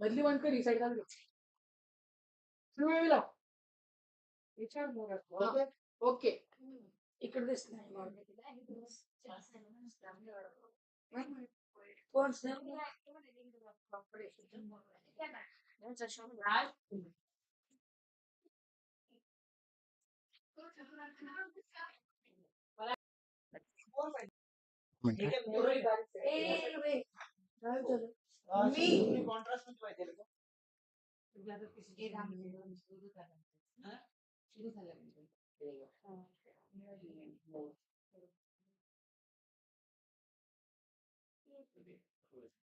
मधली बंद कर ही साईड चालू ठेव. लाव. याच्यावर बघा. हा. ओके इकडे दिसत कोण? मी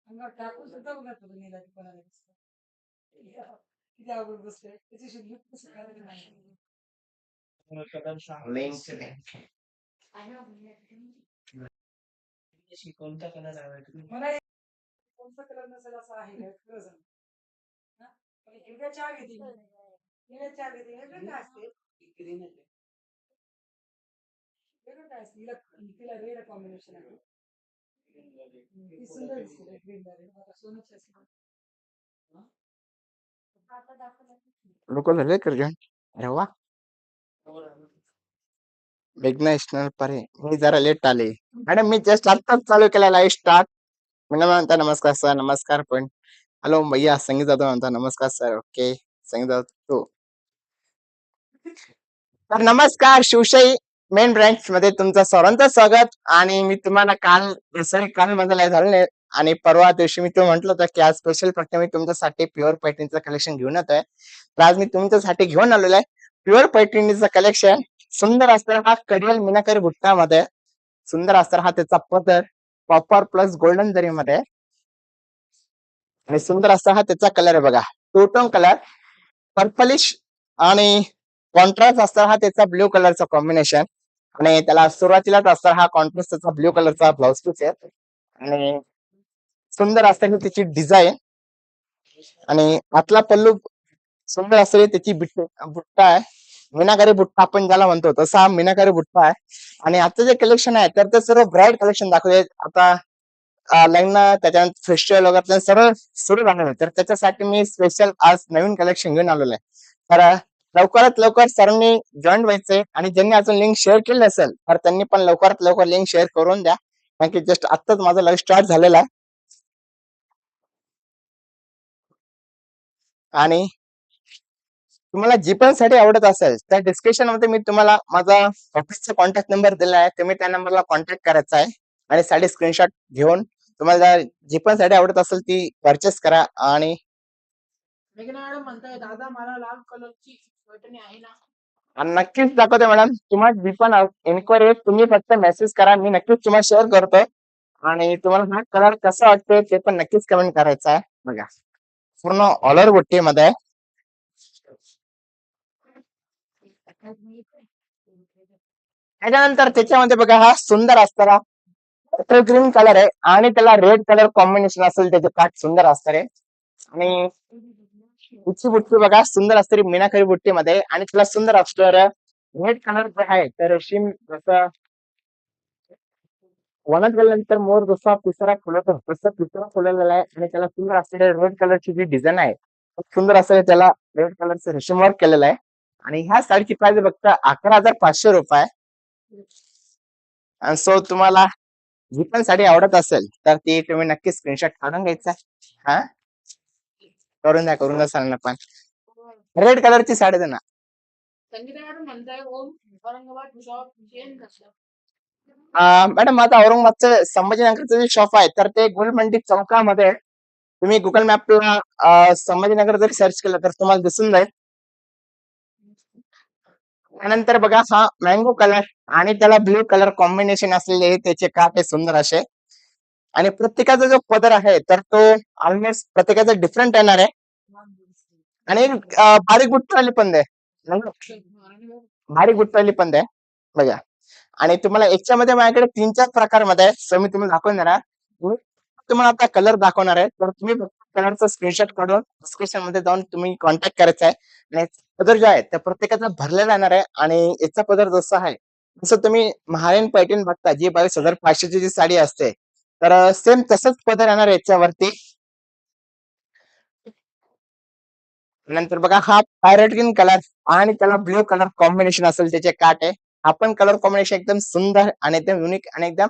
अंगावर टाकून सुद्धा बघा तुम्ही नीलाची कोणाला दिसतं. किती अवघड गोष्ट आहे त्याच्याशी लूट कसं करायचं नाही. कोणता कलर हवाय मला एक कोणता कलर नसेल असं आहे का? खरं सांग. हा? हिरव्या चहा घेते मी. हिरव्या चहा घेते वेगळं काय असते? वेगळं काय असते? हिला तिला रेड कॉम्बिनेशन आहे. ती सुंदर दिसते ग्रीन रेड आता सोनच असते लोक झाले कर जॉईन अरे वा. परे. मी जरा लेट आले. मॅडम मी जस्ट आत्ताच चालू केला लाईव्ह स्टार्ट मॅडम म्हणता नमस्कार सर नमस्कार पण हॅलो भैया संगीत जाधव म्हणता नमस्कार सर ओके संगीत जाधव तर नमस्कार शिवशाही मेन ब्रँच मध्ये तुमचं सर्वांचं स्वागत. आणि मी तुम्हाला काल सॉरी काल माझं नाही झालं नाही. आणि परवा दिवशी मी तो म्हटलं होतं की आज स्पेशल फक्त मी तुमच्यासाठी प्युअर पैठणीचं कलेक्शन घेऊन येतोय. तर आज मी तुमच्यासाठी घेऊन आलेलो आहे. प्युअर पैठणीचं कलेक्शन सुंदर असताना हा कडियल मीनाकारी भुट्टामध्ये सुंदर असताना हा त्याचा पदर. कॉपर प्लस गोल्डन जरी मध्ये आणि सुंदर असा हा त्याचा कलर आहे बघा. टूटोन कलर पर्पलिश आणि कॉन्ट्रास्ट असणार हा त्याचा ब्ल्यू कलरचा कॉम्बिनेशन आणि त्याला सुरुवातीलाच असताना हा कॉन्ट्रास्ट त्याचा ब्ल्यू कलरचा ब्लाउज पीस आहे. आणि सुंदर असताना त्याची डिझाईन आणि आतला पल्लू सुंदर असलेली त्याची बिट- बुट्टा आहे. मीनाकारी बुट्टा आपण ज्याला म्हणतो तसा हा मीनाकारी बुट्टा आहे. आणि आता जे कलेक्शन आहे तर ते सर्व ब्राईट कलेक्शन दाखवले आता लग्न त्याच्यानंतर फेस्टिवल वगैरे सर्व सुरू झालेलं तर त्याच्यासाठी मी स्पेशल आज नवीन कलेक्शन घेऊन आलेलो आहे. तर लवकरात लवकर सरांनी जॉईन व्हायचंय. आणि ज्यांनी अजून लिंक शेअर केली असेल तर त्यांनी पण लवकरात लवकर लिंक शेअर करून द्या. कारण की जस्ट आत्ताच माझं लाईव्ह स्टार्ट झालेलं आहे. आणि तुम्हाला जी पण साठी आवडत असेल त्या डिस्क्रिप्शनमध्ये मी तुम्हाला माझा ऑफिसचा कॉन्टॅक्ट नंबर दिला आहे. तुम्ही त्या नंबरला कॉन्टॅक्ट करायचा आहे आणि साडी स्क्रीनशॉट घेऊन तुम्हाला जी पण साडी आवडत असेल ती परचेस करा आणि मेघना मॅडम म्हणताय दादा मला लाल कलरची पैठणी आहे ना. आणि नक्कीच दाखवते मॅडम तुम्हाला जी पण इन्क्वायरी तुम्ही फक्त मेसेज करा. मी नक्कीच तुम्हाला शेअर करतो आणि तुम्हाला हा कलर कसा वाटतोय ते पण नक्कीच कमेंट करायचं आहे. बघा. पूर्ण ऑलर बुट्टी मध्ये आहे. त्याच्यानंतर त्याच्यामध्ये बघा हा सुंदर असताना बटर ग्रीन कलर आहे आणि त्याला रेड कलर कॉम्बिनेशन असेल त्याचे काठ सुंदर असणार आहे आणि उची बुट्टी बघा सुंदर असते बुट्टी बुट्टीमध्ये. आणि त्याला सुंदर असणार रेड कलर जे आहे तर रेशीम जसं वनात गेल्यानंतर मोर जसा पिसारा फुलतो तसं पिसारा फुललेला आहे. आणि त्याला सुंदर असलेल्या रेड कलरची जी डिझाईन आहे सुंदर असं त्याला रेड कलरचं रेशीम वर्क केलेलं आहे. आणि ह्या साडीची प्राइस बघता अकरा हजार पाचशे रुपये. आणि सो तुम्हाला जी पण साडी आवडत असेल तर ती तुम्ही नक्की स्क्रीनशॉट काढून घ्यायचा. हा? करून द्या करून द्या ना पण. रेड कलरची साडी दे ना मॅडम आता औरंगाबादचं संभाजीनगरचं जे शॉप आहे तर ते गोलमंडी चौकामध्ये तुम्ही गुगल मॅपला संभाजीनगर जरी सर्च केलं तर तुम्हाला दिसून जाईल. त्यानंतर बघा हा मँगो कलर आणि त्याला ब्ल्यू कलर कॉम्बिनेशन असलेले हे त्याचे काटे सुंदर असे. आणि प्रत्येकाचा जो पदर आहे तर तो ऑलमोस्ट प्रत्येकाचा डिफरंट येणार आहे. आणि भारी अं, गुट्टवाली पण दे. भारी गुट्टवाली पण दे. बघा. आणि तुम्हाला याच्यामध्ये माझ्याकडे तीन चार प्रकारमध्ये मध्ये सो मी तुम्हाला दाखवून देणार तुम्हाला आता कलर दाखवणार आहे. तर तुम्ही कलरचा स्क्रीनशॉट काढून डिस्क्रिप्शनमध्ये जाऊन तुम्ही कॉन्टॅक्ट करायचा आहे. पदर जो आहे त्या प्रत्येकाचा भरल्या जाणार आहे आणि याचा पदर जसा आहे जसं तुम्ही महारायण पैठण बघता जी बावीस हजार पाचशेची जी साडी असते तर सेम तसंच पदर येणार याच्यावरती. नंतर बघा हा पायरट ग्रीन कलर आणि त्याला ब्ल्यू कलर कॉम्बिनेशन असेल त्याचे काट आहे. हा पण कलर कॉम्बिनेशन एकदम सुंदर आणि एकदम युनिक आणि एकदम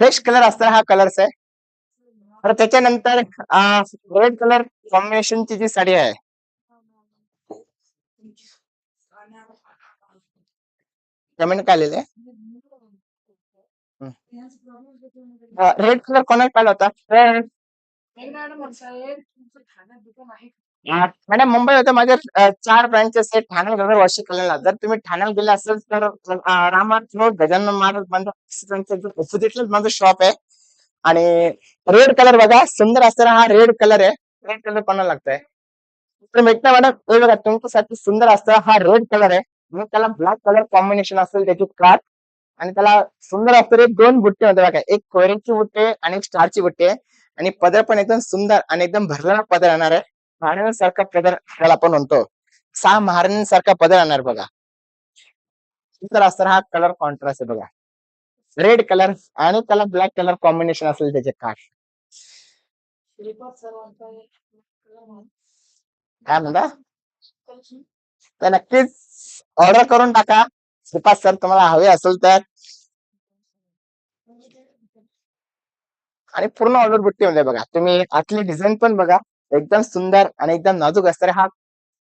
फ्रेश कलर असणार हा कलर्स आहे. तर त्याच्यानंतर रेड कलर कॉम्बिनेशनची जी साडी आहे कमेंट काय आलेले रेड कलर कोणाला पाहिला होता? तर मॅडम मुंबई होते माझे चार ब्रँचेस आहेत ठाणे नगर वाशिक कल्याणला जर तुम्ही ठाण्याला गेले असेल तर अ, रामनाथ रोड गजानन महाराज मंदिर ऑपोजिटलाच माझं शॉप आहे. आणि रेड कलर बघा सुंदर असताना हा रेड कलर आहे. रेड कलर कोणाला लागतंय? तर मेघना मॅडम. हे बघा तुमच्यासाठी सुंदर असतं हा रेड कलर आहे. मग त्याला ब्लॅक कलर कॉम्बिनेशन असेल त्याची काट आणि त्याला सुंदर असतं दोन बुट्टे होते बघा. एक कोयरीची बुट्टे आणि एक स्टारची बुट्टी. आणि पदर पण एकदम सुंदर आणि एकदम भरलेला पदर येणार आहे. महाराजांसारखा पदर त्याला आपण म्हणतो. सहा महाराजांसारखा पदर येणार बघा. सुंदर असताना हा कलर कॉन्ट्रास्ट आहे बघा. रेड कलर आणि त्याला ब्लॅक कलर कॉम्बिनेशन असेल त्याचे काठ काय म्हणता? तर नक्कीच ऑर्डर करून टाका. श्रीपाद सर तुम्हाला हवे असेल तर. आणि पूर्ण ऑर्डर बुट्टी मध्ये बघा. तुम्ही आतली डिझाईन पण बघा. एकदम सुंदर आणि एकदम नाजूक असणारे हा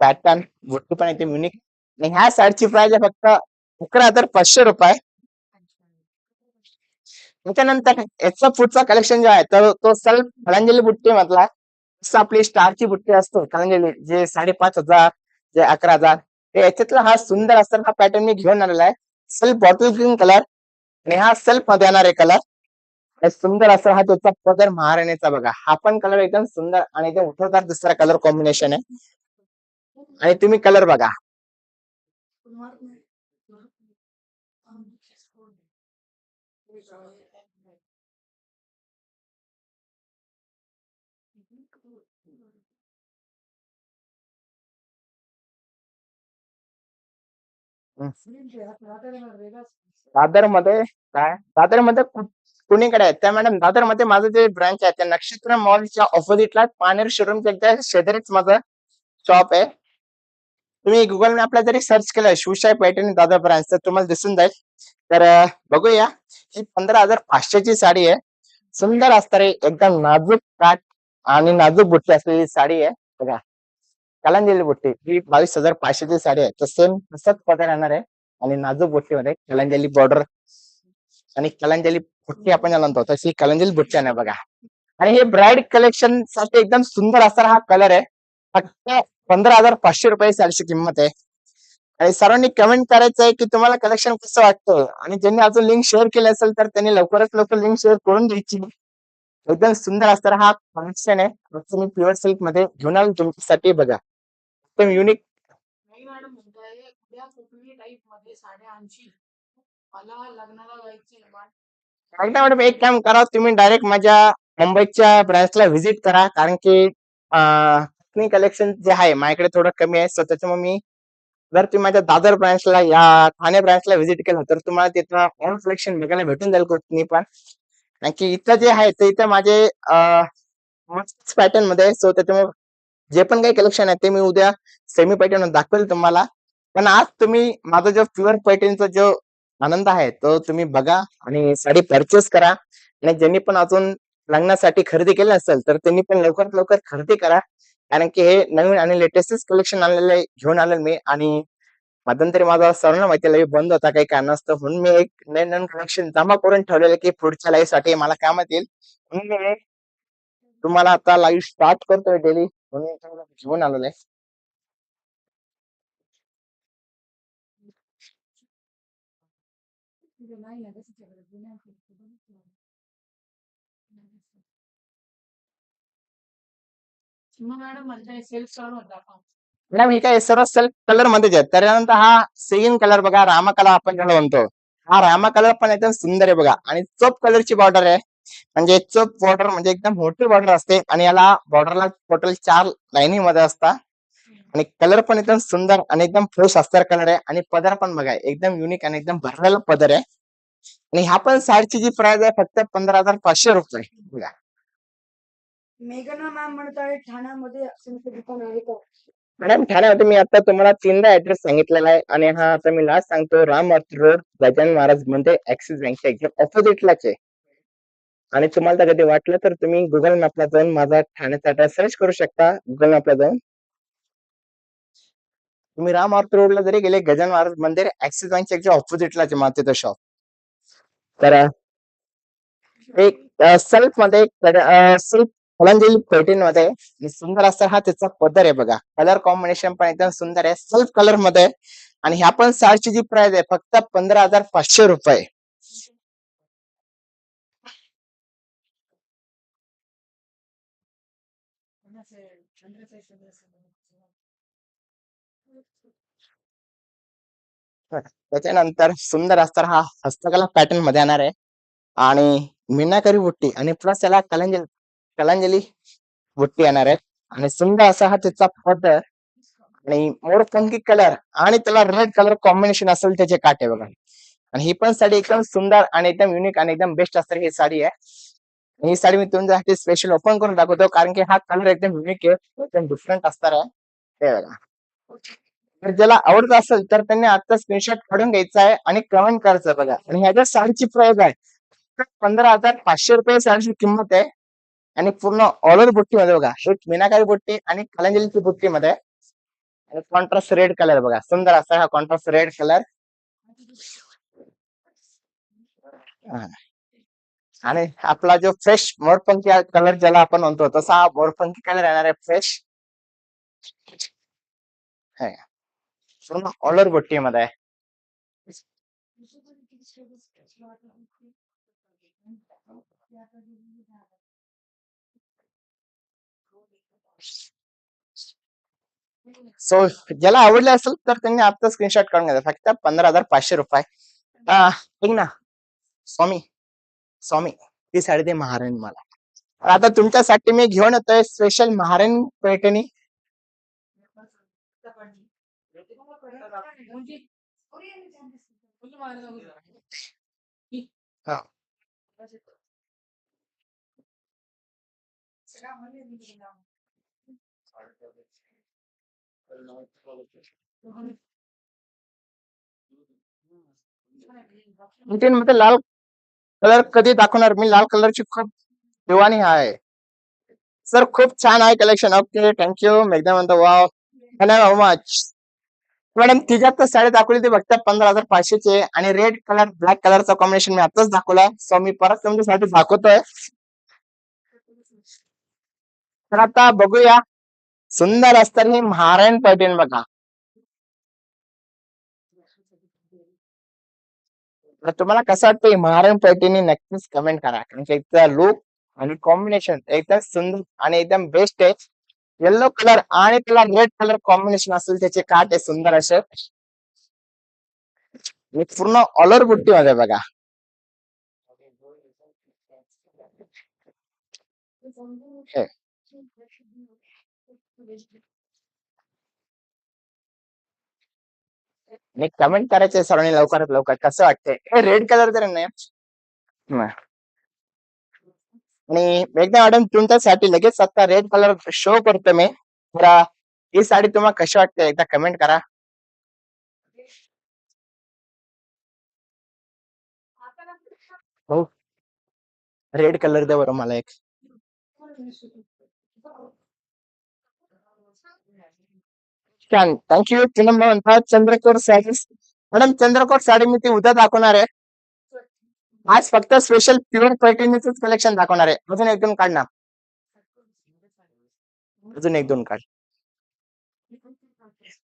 पॅटर्न बुट्टी पण येते युनिक आणि ह्या साईडची प्राइस आहे फक्त अकरा हजार पाचशे रुपये. त्याच्यानंतर याचा पुढचा कलेक्शन जो आहे तर तो सेल्फ फळांजली बुट्टी मधला. आपली स्टारची बुट्टी असतो फळांजली जे साडेपाच हजार जे अकरा हजार. याच्यातला हा सुंदर असा हा पॅटर्न मी घेऊन आलेला आहे. सेल्फ बॉटल ग्रीन कलर आणि हा सेल्फमध्ये येणार आहे कलर सुंदर असा हा त्याचा पदर महाराणीचा बघा. हा पण कलर एकदम सुंदर आणि एकदम उठवदार दुसरा कलर कॉम्बिनेशन आहे. आणि तुम्ही कलर बघा. दादरमध्ये काय? दादरमध्ये कुणीकडे आहे त्या मॅडम दादरमध्ये माझं जे ब्रांच आहे त्या नक्षत्र मॉलच्या ऑपोजिटला पानेर शोरूमच्या एकदा शेजारीच माझं शॉप आहे. तुम्ही गुगल मॅपला जरी सर्च केलं शिवशाही पैठणी दादर ब्रांच तर तुम्हाला दिसून जाईल. तर बघूया. ही पंधरा हजार पाचशेची साडी आहे. सुंदर असणारी एकदम नाजूक काठ आणि नाजूक बुट्टी असलेली साडी आहे. बघा. कलांजली बुट्टी ही बावीस हजार पाचशेची साडी आहे. तर सेम तसंच पदर येणार आहे. आणि नाजूक बुट्टीमध्ये कलांजली बॉर्डर आणि कलांजली बुट्टी आपण ज्याला म्हणतो. तशी कलांजली बुट्टी आहे बघा. आणि हे ब्राईड कलेक्शनसाठी एकदम सुंदर असणारा हा कलर आहे. फक्त पंधरा हजार पाचशे रुपये साडीची किंमत आहे. आणि सर्वांनी कमेंट करायचं आहे की तुम्हाला कलेक्शन कसं वाटतं? आणि ज्यांनी अजून लिंक शेअर केली असेल तर त्यांनी लवकरात लवकर लिंक शेअर करून द्यायची एकदम सुंदर असणारा हा कलेक्शन आहे. फक्त मी प्युअर सिल्कमध्ये घेऊन आलो तुमच्यासाठी बघा. एकदम युनिक मॅडम एक काम करा तुम्ही डायरेक्ट माझ्या मुंबईच्या ब्रांचला व्हिजिट करा. कारण की कलेक्शन जे आहे माझ्याकडे थोडं कमी आहे. सो त्याच्यामुळे मी जर तुम्ही माझ्या दादर ब्रांचला या ठाणे ब्रांचला व्हिजिट केलं तर तुम्हाला तिथं ऑल कलेक्शन बघायला भेटून जाईल कोकणी पण. कारण की इथं जे आहे ते इथं माझे पॅटर्नमध्ये सो त्याच्यामुळे जे पण काही कलेक्शन आहे ते मी उद्या सेमी पॅटर्न दाखवेल तुम्हाला. पण आज तुम्ही माझा जो प्युअर पैठणचा जो आनंद आहे तो तुम्ही बघा आणि साडी परचेस करा. आणि ज्यांनी पण अजून लग्नासाठी खरेदी केली असेल तर त्यांनी पण लवकरात लवकर खरेदी करा. कारण की हे नवीन आणि लेटेस्टच कलेक्शन आणलेलं घेऊन आलेलं मी. आणि मध्यंतरी माझा सर्वांना माहिती लाईव्ह बंद होता काही कारणास्तव. म्हणून मी एक नवीन नवीन कनेक्शन जमा करून ठेवलेलं की पुढच्या लाईव्हसाठी मला कामात येईल. म्हणून मी तुम्हाला आता लाईव्ह स्टार्ट करतोय डेली म्हणून घेऊन आलेलं आहे. नाही मॅडम म्हणताय सेल्फ चालू होता मॅडम हे काय सर्व सेल्फ कलर मध्येच आहेत. त्यानंतर हा सेम कलर बघा रामा कलर आपण ज्याला म्हणतो. हा रामा कलर पण एकदम सुंदर आहे बघा. आणि चोप कलरची बॉर्डर आहे. म्हणजे चोप बॉर्डर म्हणजे एकदम मोठी बॉर्डर असते. आणि याला बॉर्डरला टोटल चार लाईनी मध्ये असतात. आणि कलर पण एकदम सुंदर आणि एकदम फ्रेश असणार कलर आहे. आणि पदर पण बघा एकदम युनिक आणि एकदम भरलेला पदर आहे. आणि ह्या पण साडीची जी प्राइस आहे फक्त पंधरा हजार पाचशे रुपये बघा. मेघना मॅम म्हणताय ठाण्यामध्ये दुकान आहे का? मॅडम ठाण्यामध्ये मी आता तुम्हाला तीनदा ऍड्रेस सांगितलेला आहे आणि हा आता मी लास्ट सांगतो राम अर्थ रोड गजान महाराजमध्ये ऍक्सिस बँकच्या एकदम ऑपोजिटलाच आहे. आणि तुम्हाला कधी वाटलं तर तुम्ही गुगल मॅपला जाऊन माझा ठाण्याचा ऍड्रेस सर्च करू शकता. गुगल मॅपला जाऊन. तुम्ही राम अर्थ रोडला जरी गेले गजान महाराज मंदिर ऍक्सिस बँकच्या एकदम ऑपोजिटलाच आहे तो शॉप तर एक सेल्फमध्ये सेल्फ फलंदाजी पैठणमध्ये आणि सुंदर असा हा त्याचा पदर आहे बघा. कलर कॉम्बिनेशन पण एकदम सुंदर आहे. सेल्फ कलरमध्ये. आणि ह्या पण साडीची जी प्राइस आहे फक्त पंधरा हजार पाचशे रुपये. त्याच्यानंतर सुंदर असतात हा हस्तकला पॅटर्नमध्ये येणार आहे. आणि मीनाकरी बुट्टी आणि प्लस त्याला कलंजल कलांजली बुट्टी येणार आहेत. आणि सुंदर असा हा त्याचा पदर आणि मोरपंखी कलर आणि त्याला रेड कलर कॉम्बिनेशन असेल त्याचे काटे बघा. आणि ही पण साडी एकदम सुंदर आणि एकदम युनिक आणि एकदम बेस्ट असणारी ही साडी आहे. आणि ही साडी मी तुमच्यासाठी स्पेशल ओपन करून दाखवतो कारण की हा कलर एकदम युनिक आहे. एकदम डिफरंट असणार आहे. ते बघा. जर ज्याला आवडत असेल तर त्यांनी आता स्क्रीनशॉट काढून घ्यायचा आहे आणि कमेंट करायचं बघा. आणि ह्याच्या साडीची प्राइस आहे पंधरा हजार पाचशे रुपये साडीची किंमत आहे. आणि पूर्ण ऑल ओव्हर बुट्टी मध्ये बघा. एक मीनाकारी बुट्टी आणि कलांजलीची बुट्टी मध्ये आणि कॉन्ट्रास्ट रेड कलर बघा. सुंदर असा हा कॉन्ट्रास्ट रेड कलर आणि आपला जो फ्रेश मोरपंखी कलर ज्याला आपण म्हणतो तसा हा मोरपंखी कलर येणार आहे फ्रेश पूर्ण ऑल ओव्हर बुट्टी सो ज्याला आवडले असेल तर त्यांनी आता स्क्रीनशॉट काढून घ्यायचा फक्त पंधरा हजार पाचशे रुपये. आ, ना. स्वामी स्वामी ती साडी दे महाराणी मला. आता तुमच्यासाठी मी घेऊन येतोय स्पेशल महाराणी पैठणी. हा. लाल कलर कधी दाखवणार? मी लाल कलरची खूप दिवाणी आहे. सर खूप छान आहे कलेक्शन ओके थँक्यू मी म्हणतो वाव हाऊ मच मॅडम तिच्यात तर साडी दाखवली ती बघता पंधरा हजार पाचशेचे आणि रेड कलर ब्लॅक कलरचा कॉम्बिनेशन मी आताच दाखवला. सो मी परत तुमच्यासाठी दाखवतोय. तर आता बघूया. सुंदर असतं हे महारायण पैठण बघा. तर तुम्हाला कसं वाटतं महारायण पैठणी नक्कीच कमेंट करा. कारण की एकदा लुक आणि कॉम्बिनेशन एकदम सुंदर आणि एकदम बेस्ट आहे. येल्लो कलर आणि त्याला रेड कलर कॉम्बिनेशन असेल त्याचे काट आहे सुंदर असे. पूर्ण ऑलर बुट्टी मध्ये बघा. हे. मी कमेंट करायचे सरांनी लवकरात लवकर. कसं वाटतंय? हे रेड कलर तर नाही हं. आणि एकदा मॅडम तुमच्यासाठी लगेच आता रेड कलर शो करतो मी. तर ही साडी तुम्हाला कशी वाटते एकदा कमेंट करा. हो. रेड कलर दे बरं मला एक. छान थँक्यू तुम्ही म्हणतात चंद्रकोर साडी मॅडम चंद्रकोर साडी मी ती उद्या दाखवणार आहे आज फक्त स्पेशल प्युअर पैठणीच कलेक्शन दाखवणार आहे अजून एक दोन काढ ना अजून एक दोन काढ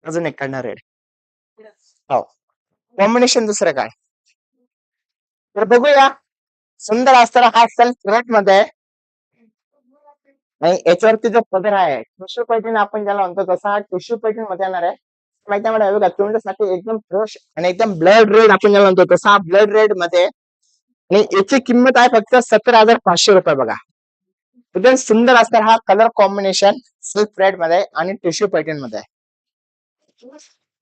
अजून एक काढणार आहे हो कॉम्बिनेशन दुसरं काय तर बघूया सुंदर असताना हा सेल्फ रेटमध्ये आहे आणि याच्यावरती जो पदर आहे टिश्यू पैठण आपण ज्याला म्हणतो तसा हा टिश्यू पैठणमध्ये येणार आहे. माहिती आहे मला बघा तुमच्यासाठी एकदम फ्रेश आणि एकदम ब्लड रेड आपण ज्याला म्हणतो तसा हा ब्लड रेडमध्ये आणि याची किंमत आहे फक्त सतरा हजार पाचशे रुपये बघा. एकदम सुंदर असणार हा कलर कॉम्बिनेशन सिल्क रेडमध्ये आणि टिश्यू पैठणमध्ये. आहे.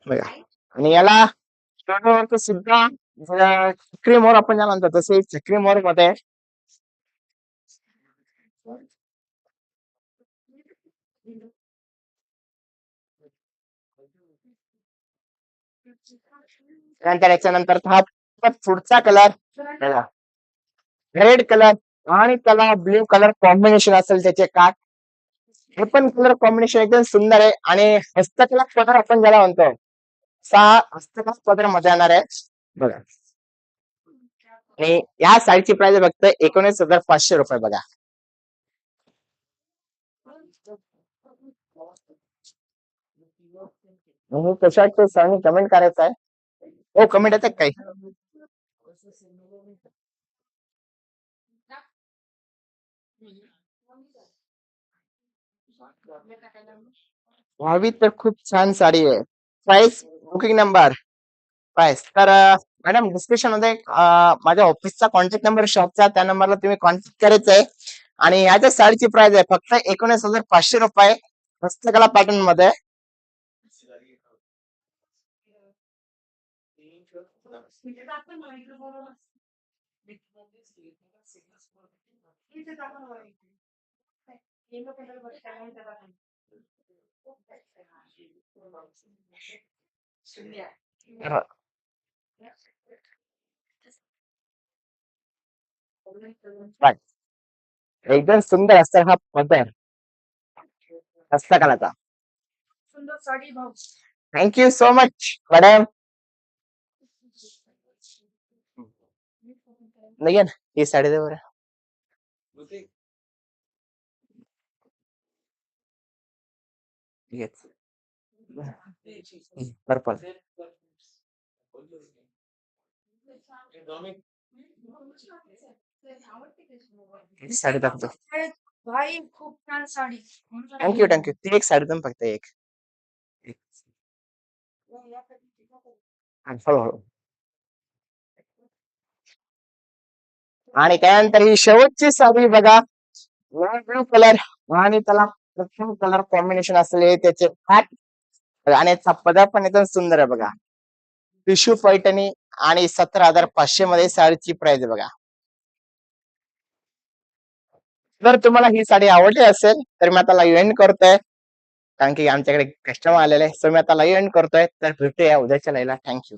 बघा. आणि याला सुद्धा चक्री मोर आपण ज्याला म्हणतो तसे चक्री मोरमध्ये नंतर याच्यानंतर हा पुढचा कलर रेड कलर आणि त्याला ब्ल्यू कलर कॉम्बिनेशन असेल त्याचे काठ. हे पण कलर कॉम्बिनेशन एकदम सुंदर आहे आणि हस्तकला पदर आपण ज्याला म्हणतो सहा हस्तकला पदर मजा येणार आहे. बघा. आणि या साडीची प्राइस फक्त एकोणीस हजार पाचशे रुपये बघा. आणि कशा सरांनी कमेंट करायचं आहे. हो कमेंट येतात काही? भावी तर खूप छान साडी आहे. प्राइस बुकिंग नंबर प्राइस तर मॅडम डिस्क्रिप्शनमध्ये माझ्या ऑफिसचा कॉन्टॅक्ट नंबर शॉपचा त्या नंबरला तुम्ही कॉन्टॅक्ट करायचं आहे आणि ह्याच्या साडीची प्राइस आहे फक्त एकोणीस हजार पाचशे रुपये हस्तकला पॅटर्नमध्ये. एकदम सुंदर असतं हा पदर. हस्तकलाचा सुंदर साडी भाऊ. थँक्यू सो मच मॅडम नाही ना ही साडी दे बरं येस पर्पल साडी दाखवतो भाई खूप छान साडी थँक्यू थँक्यू ती एक साडी दम फक्त एक हळूहळू आणि त्यानंतर ही शेवटची साडी बघा. ब्लू कलर आणि त्याला प्रथम कलर कॉम्बिनेशन असलेले त्याचे फॅट आणि याचा पदार्पण पण एकदम सुंदर आहे बघा. टिश्यू पैठणी आणि सतरा हजार पाचशे मध्ये साडीची प्राइस बघा. जर तुम्हाला ही साडी आवडली असेल तर मी आता लाईव्ह एंड करतोय. कारण की आमच्याकडे कस्टमर आलेले सो मी आता लाईव्ह एंड करतोय. तर भेटूया उद्याच्या लाईला थँक्यू